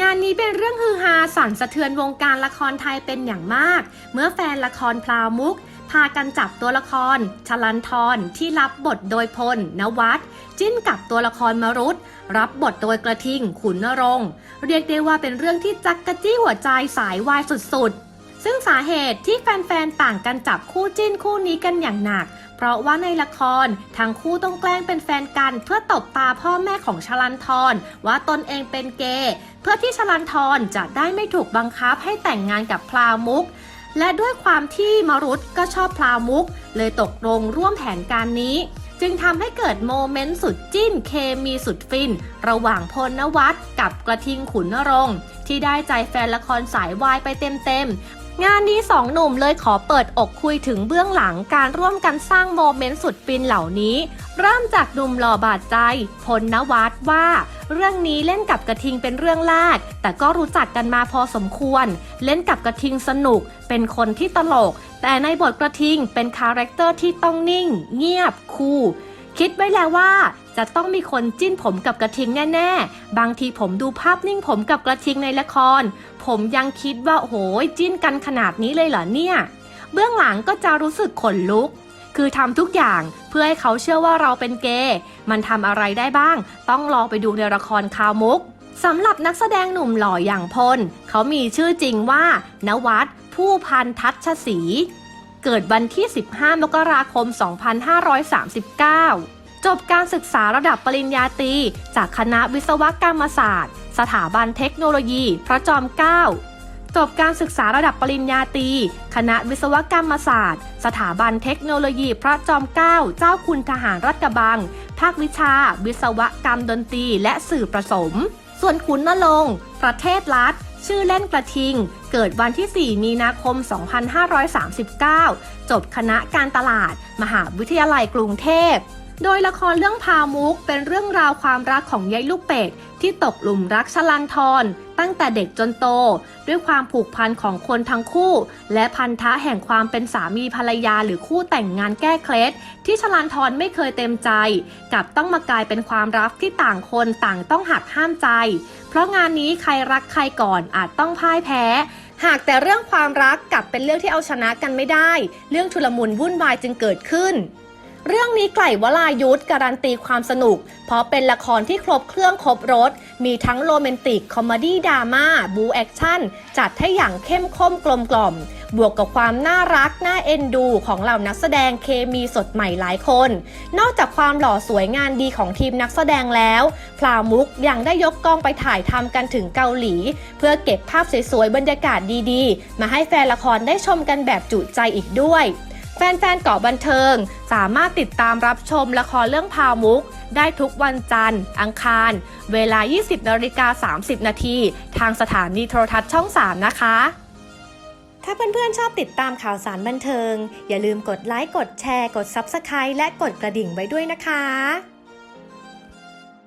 งานนี้เป็นเรื่องฮือฮาสั่นสะเทือนวงการละครไทยเป็นอย่างมาก เมื่อแฟนละครพลาวมุก พากันจับตัวละคร ชลันทรที่รับบทโดยพล นวัตจิ้นกับตัวละครมรุตรับบทโดยกระทิงขุนนรง เรียกได้ว่าเป็นเรื่องที่จักกะจี้หัวใจสายวายสุดๆ ซึ่งสาเหตุที่แฟนๆ ต่างกันจับคู่จิ้นคู่นี้กันอย่างหนัก เพราะว่าในละครทั้งคู่ต้องแกล้งเป็นแฟนกัน เพื่อตบตาพ่อแม่ของชลันทรว่าตนเองเป็นเกย์เพื่อที่ชลันทรจะได้ไม่ถูกบังคับให้แต่งงานกับพลามุก และด้วยความที่มรุตก็ชอบพลามุก เลยตกลงร่วมแผนการนี้จึงทำให้เกิดโมเมนต์สุดจิ้นเคมีสุดฟิน ระหว่างพลนวัตกับกระทิงขุนนรงค์ที่ได้ใจแฟนละครสายวายไปเต็มๆ งานนี้สองหนุ่มเลยขอเปิดอกคุยถึงเบื้องหลังการร่วมกันสร้างโมเมนต์สุดฟินเหล่านี้ เริ่มจากหนุ่มหล่อบาดใจพลนวัตว่า เรื่องนี้เล่นกับกระทิงเป็นเรื่องแรก แต่ก็รู้จักกันมาพอสมควร เล่นกับกระทิงสนุก เป็นคนที่ตลก แต่ในบทกระทิงเป็นคาแรคเตอร์ที่ต้องนิ่ง เงียบ คูล คิดไว้แล้วว่าจะต้องมีคนจิ้นผมกับกระทิงแน่ๆ บางทีผมดูภาพนิ่งผมกับกระทิงในละคร ผมยังคิดว่าโอ้โหจิ้นกันขนาดนี้เลยเหรอเนี่ย เบื้องหลังก็จะรู้สึกขนลุก คือทำทุกอย่างเพื่อให้เขาเชื่อว่าเราเป็นเกย์มันทำอะไรได้บ้าง ต้องลองไปดูในละครคาวมุกสำหรับนักแสดงหนุ่มหล่ออย่างพล เขามีชื่อจริงว่านวัดผู้พันทัชศรี เกิดวันที่ 15 มกราคม 2539 จบการศึกษาระดับปริญญาตรีจากคณะวิศวกรรมศาสตร์ สถาบันเทคโนโลยี พระจอมเกล้าจบการศึกษาระดับปริญญาตรี คณะวิศวกรรมศาสตร์ สถาบันเทคโนโลยีพระจอมเกล้า เจ้าคุณทหารรัฐกระบัง ภาควิชา วิศวกรรมดนตรีและสื่อผสม ส่วนขุนนรงค์ประเทศรัฐ ชื่อเล่นกระทิง เกิดวันที่ 4 มีนาคม 2539 จบคณะการตลาด มหาวิทยาลัยกรุงเทพ โดยละครเรื่องพามุกเป็นเรื่องราวความรักของยายลูกเป็ดที่ตกหลุมรักชลันทรตั้งแต่เด็กจนโต ด้วยความผูกพันของคนทั้งคู่ และพันธะแห่งความเป็นสามีภรรยาหรือคู่แต่งงานแก้เคล็ดที่ชลันทรไม่เคยเต็มใจ กับต้องมากลายเป็นความรักที่ต่างคนต่างต้องหักห้ามใจ เพราะงานนี้ใครรักใครก่อนอาจต้องพ่ายแพ้หากแต่เรื่องความรักกลับเป็นเรื่องที่เอาชนะกันไม่ได้ เรื่องชุลมุนวุ่นวายจึงเกิดขึ้น เรื่องนี้ไก่วลายุทธการันตีความสนุก เพราะเป็นละครที่ครบเครื่องครบรถมีทั้งโรแมนติก คอมเมดี้ดราม่า บูแอคชั่น จัดให้อย่างเข้มข้นกลมกล่อม บวกกับความน่ารัก น่าเอ็นดูของเหล่านักแสดงเคมีสดใหม่หลายคน นอกจากความหล่อสวยงานดีของทีมนักแสดงแล้ว พลามุกยังได้ยกกองไปถ่ายทำกันถึงเกาหลี เพื่อเก็บภาพสวยๆบรรยากาศดีๆ มาให้แฟนละครได้ชมกันแบบจุใจอีกด้วย แฟนๆเกาะบันเทิง สามารถติดตามรับชมละครเรื่องพาวมุก ได้ทุกวันจันทร์ อังคาร เวลา 20นาฬิกา30 นาทีทางสถานีโทรทัศน์ช่อง 3 นะคะ ถ้าเพื่อนๆชอบติดตามข่าวสารบันเทิง อย่าลืมกดไลค์ กดแชร์ กด Subscribe และกดกระดิ่งไว้ด้วยนะคะ